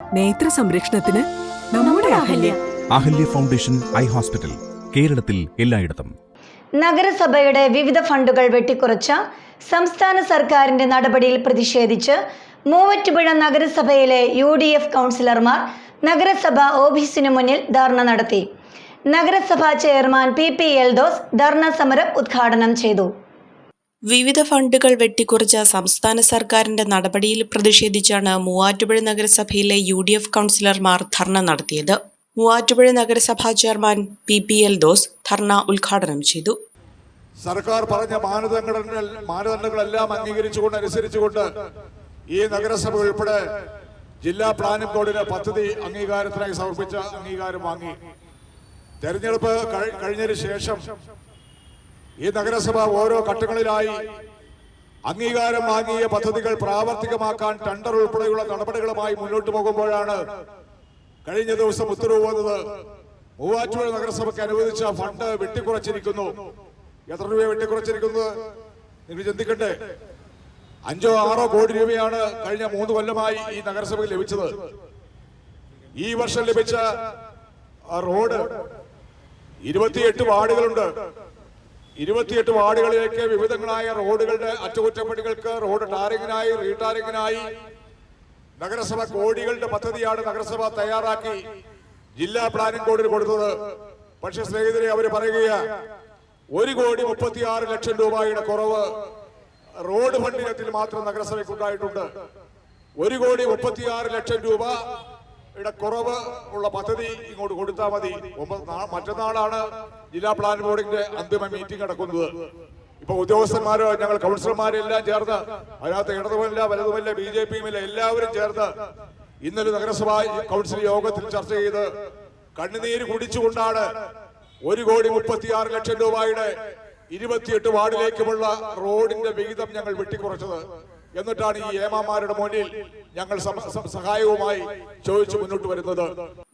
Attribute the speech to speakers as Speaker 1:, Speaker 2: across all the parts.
Speaker 1: നേത്ര സംരക്ഷണത്തിന് നമ്മുടെ Ahalya.
Speaker 2: Ahalya foundation eye hospital കേരളത്തിൽ എല്ലായിടത്തും.
Speaker 3: നഗരസഭയുടെ വിവിധ ഫണ്ടുകൾ വെട്ടിക്കുറച്ച സംസ്ഥാന സർക്കാരിന്റെ നടപടിയിൽ പ്രതിഷേധിച്ച് മൂവറ്റുപുഴ നഗരസഭയിലെ യു ഡി എഫ് കൗൺസിലർമാർ നഗരസഭ ഓഫീസിനു മുന്നിൽ ധർണ നടത്തി. നഗരസഭാ ചെയർമാൻ പി പി എൽദോസ് ധർണ സമരം ഉദ്ഘാടനം ചെയ്തു.
Speaker 4: വിവിധ ഫണ്ടുകൾ വെട്ടിക്കുറച്ച സംസ്ഥാന സർക്കാരിന്റെ നടപടിയിൽ പ്രതിഷേധിച്ചാണ് മൂവാറ്റുപുഴ നഗരസഭയിലെ യു ഡി എഫ് കൗൺസിലർമാർ ധർണ നടത്തിയത്. മൂവാറ്റുപുഴ നഗരസഭാ chairman P P L those ധർണ ഉദ്ഘാടനം ചെയ്തു.
Speaker 5: സർക്കാർ പറഞ്ഞ മാനദണ്ഡങ്ങൾ മാനദണ്ഡങ്ങളെല്ലാം അംഗീകരിച്ചുകൊണ്ട് അനുസരിച്ചുകൊണ്ട് ഈ നഗരസഭ ഉൾപ്പെടെ ജില്ലാ പ്ലാനിംഗ് ബോർഡിന് പദ്ധതി അംഗീകാരത്തിനായി സമർപ്പിച്ച അംഗീകാരം വാങ്ങി. തെരഞ്ഞെടുപ്പ് കഴി- കഴിഞ്ഞതിന് ശേഷം ഈ നഗരസഭ ഓരോ ഘട്ടങ്ങളിലായി അംഗീകാരം വാങ്ങിയ പദ്ധതികൾ പ്രാവർത്തികമാക്കാൻ ടെണ്ടർ ഉൾപ്പെടെയുള്ള നടപടികളുമായി മുന്നോട്ട് പോകുമ്പോഴാണ് കഴിഞ്ഞ ദിവസം ഉത്തരവ് വന്നത്. മൂവാറ്റുപുഴ നഗരസഭയ്ക്ക് അനുവദിച്ച ഫണ്ട് വെട്ടിക്കുറച്ചിരിക്കുന്നു. എത്ര രൂപ വെട്ടിക്കുറച്ചിരിക്കുന്നത്? നിങ്ങൾ ചിന്തിക്കട്ടെ അഞ്ചോ ആറോ കോടി രൂപയാണ് കഴിഞ്ഞ മൂന്ന് കൊല്ലമായി ഈ നഗരസഭയ്ക്ക് ലഭിച്ചത്. ഈ വർഷം ലഭിച്ച റോഡ് ഇരുപത്തിയെട്ട് വാർഡുകളുണ്ട്. ഇരുപത്തിയെട്ട് വാർഡുകളിലേക്ക് വിവിധങ്ങളായ റോഡുകളുടെ അറ്റകുറ്റപ്പണികൾക്ക് റോഡ് ടാറിങ്ങിനായി റീടാറിങ്ങിനായി നഗരസഭ കോടികളുടെ പദ്ധതിയാണ് നഗരസഭ തയ്യാറാക്കി ജില്ലാ പ്ലാനിംഗ് ബോർഡിന് കൊടുത്തത്. പക്ഷെ സ്നേഹിതരെ അവർ പറയുക ഒരു കോടി മുപ്പത്തിയാറ് ലക്ഷം രൂപയുടെ കുറവ് റോഡ് ഫണ്ടിനത്തിൽ മാത്രം നഗരസഭയ്ക്ക് ഉണ്ടായിട്ടുണ്ട്. ഒരു കോടി മുപ്പത്തിയാറ് ലക്ഷം രൂപയുടെ കുറവ് ഉള്ള പദ്ധതി ഇങ്ങോട്ട് കൊടുത്താൽ മതി. മറ്റന്നാളാണ് ജില്ലാ പ്ലാൻ ബോർഡിന്റെ അന്തിമ മീറ്റിംഗ് നടക്കുന്നത്. ഇപ്പൊ ഉദ്യോഗസ്ഥന്മാരോ ഞങ്ങൾ കൗൺസിലർമാരെല്ലാം ചേർന്ന് അതിനകത്ത് ഇടതുമല്ല വലതുമല്ല ബി ജെ പിയുമില്ല എല്ലാവരും ചേർന്ന് ഇന്നലെ നഗരസഭാ കൗൺസിൽ യോഗത്തിൽ ചർച്ച ചെയ്ത് കണ്ണുനീര് കുടിച്ചുകൊണ്ടാണ് ഒരു കോടി മുപ്പത്തിയാറ് ലക്ഷം രൂപയുടെ ഇരുപത്തിയെട്ട് വാർഡിലേക്കുമുള്ള റോഡിന്റെ വിഹിതം ഞങ്ങൾ വെട്ടിക്കുറച്ചത്. എന്നിട്ടാണ് ഈ ഏമാമാരുടെ മുന്നിൽ ഞങ്ങൾ സഹായവുമായി ചോദിച്ചു മുന്നോട്ട് വരുന്നത്.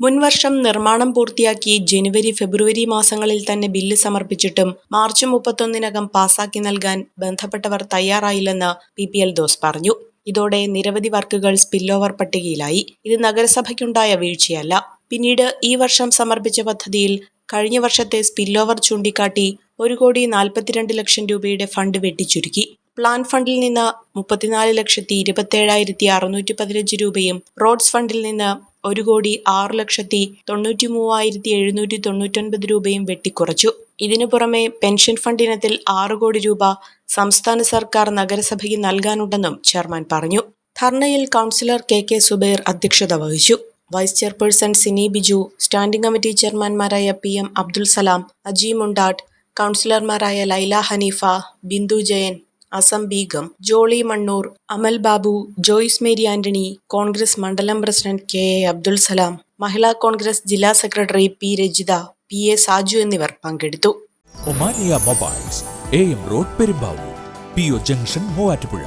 Speaker 4: മുൻവർഷം നിർമ്മാണം പൂർത്തിയാക്കി ജനുവരി ഫെബ്രുവരി മാസങ്ങളിൽ തന്നെ ബില്ല് സമർപ്പിച്ചിട്ടും മാർച്ച് മുപ്പത്തൊന്നിനകം പാസാക്കി നൽകാൻ ബന്ധപ്പെട്ടവർ തയ്യാറായില്ലെന്ന് പി പി എൽ ദോസ് പറഞ്ഞു. ഇതോടെ നിരവധി വർക്കുകൾ സ്പില്ലോവർ പട്ടികയിലായി. ഇത് നഗരസഭയ്ക്കുണ്ടായ വീഴ്ചയല്ല. പിന്നീട് ഈ വർഷം സമർപ്പിച്ച പദ്ധതിയിൽ കഴിഞ്ഞ വർഷത്തെ സ്പില്ലോവർ ചൂണ്ടിക്കാട്ടി ഒരു കോടി നാൽപ്പത്തിരണ്ട് ലക്ഷം രൂപയുടെ ഫണ്ട് വെട്ടിച്ചുരുക്കി. പ്ലാൻ ഫണ്ടിൽ നിന്ന് മുപ്പത്തിനാല് ലക്ഷത്തി ഇരുപത്തേഴായിരത്തി അറുന്നൂറ്റി പതിനഞ്ച് രൂപയും റോഡ്സ് ഫണ്ടിൽ നിന്ന് ഒരു കോടി ആറ് ലക്ഷത്തി തൊണ്ണൂറ്റി മൂവായിരത്തി എഴുന്നൂറ്റി തൊണ്ണൂറ്റൊൻപത് രൂപയും വെട്ടിക്കുറച്ചു. ഇതിനു പുറമെ പെൻഷൻ ഫണ്ട് ഇനത്തിൽ ആറ് കോടി രൂപ സംസ്ഥാന സർക്കാർ നഗരസഭയ്ക്ക് നൽകാനുണ്ടെന്നും ചെയർമാൻ പറഞ്ഞു. ധർണയിൽ കൗൺസിലർ കെ കെ സുബൈർ അധ്യക്ഷത വഹിച്ചു. Vice chairperson Sini Biju standing committee ചെയർമാൻമാരായ P M Abdul Salam Aji Mundattu കൗൺസിലർമാരായ Laila Hanifa Bindu Jayan Asam Begum Jolly Mannoor Amal Babu Joyce Mary Antony Congress മണ്ഡലം president K A Abdul Salam Mahila Congress ജില്ലാ secretary P Rajitha P A Saju എന്നിവർ പങ്കെടുത്തു.
Speaker 6: Omania mobiles A M road Perumbavoor P O junction Muvattupuzha.